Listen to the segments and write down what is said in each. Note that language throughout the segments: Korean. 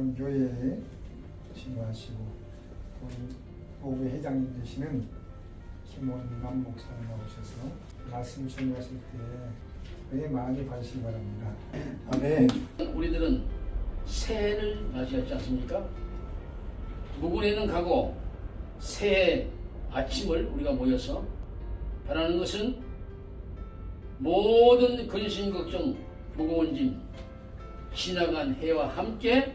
본 교회에 진료하시고 우리 보배 회장님 되시는 김원남 목사님 나오셔서 말씀 준비하실 때 은혜 많이 받으시기 바랍니다. 아멘. 우리들은 새해를 맞이하지 않습니까? 무군에는 가고 새해 아침을 우리가 모여서 바라는 것은 모든 근심 걱정 무거운 짐 지나간 해와 함께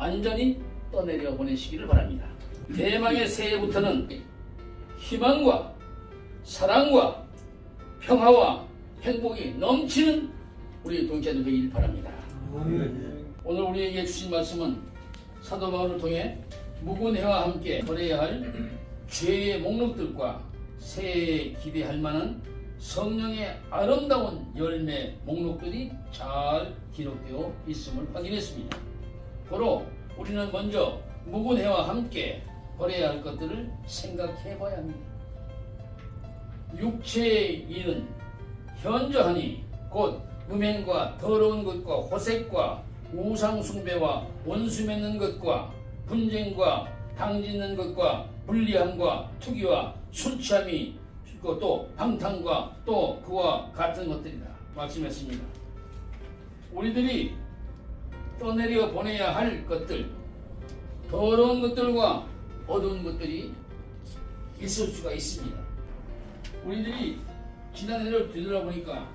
완전히 떠내려 보내시기를 바랍니다. 대망의 새해부터는 희망과 사랑과 평화와 행복이 넘치는 우리 동체들 되길 바랍니다. 오늘 우리에게 주신 말씀은 사도 바울을 통해 무군해와 함께 거래해야 할 죄의 목록들과 새해에 기대할 만한 성령의 아름다운 열매 목록들이 잘 기록되어 있음을 확인했습니다. 고로 우리는 먼저 무군해와 함께 거래해야 할 것들을 생각해 봐야 합니다. 육체의 일은 현저하니 곧 음행과 더러운 것과 호색과 우상숭배와 원수 맺는 것과 분쟁과 당짓는 것과 불리함과 투기와 술 취함이 있고 또 방탕과 또 그와 같은 것들이다 말씀했습니다. 우리들이 떠내려 보내야 할 것들 더러운 것들과 어두운 것들이 있을 수가 있습니다. 우리들이 지난 해를 뒤돌아보니까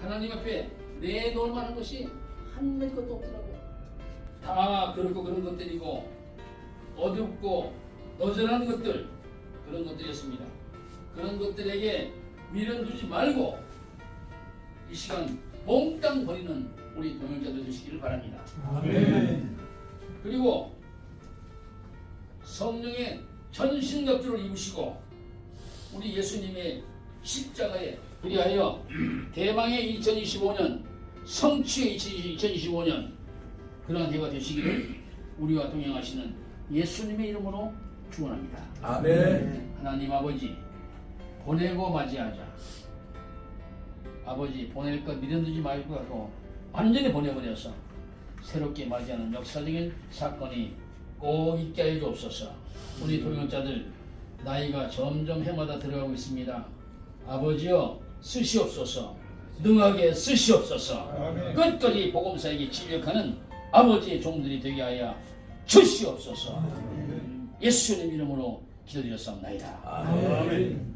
하나님 앞에 내놓을 만한 것이 한몇 것도 없더라고요. 다 그렇고 그런 것들이고 어둡고 너절한 것들 그런 것들이었습니다. 그런 것들에게 미련 두지 말고 이 시간 몽땅 버리는 우리 동역자들 되시기를 바랍니다. 그리고 성령의 전신갑주를 입으시고 우리 예수님의 십자가에 그리하여 대망의 2025년 성취의 2025년 그러한 해가 되시기를 우리와 동행하시는 예수님의 이름으로 축원합니다. 아멘. 하나님 아버지 보내고 맞이하자. 아버지 보낼 것 미련 두지 말고 완전히 보내버려서 새롭게 맞이하는 역사적인 사건이 꼭 있게 하여 주옵소서. 우리 동역자들 나이가 점점 해마다 들어가고 있습니다. 아버지여 쓰시옵소서. 능하게 쓰시옵소서. 아멘. 끝까지 복음사에게 진력하는 아버지의 종들이 되게 하여 주시옵소서. 예수님 이름으로 기도드렸사옵나이다. 아멘.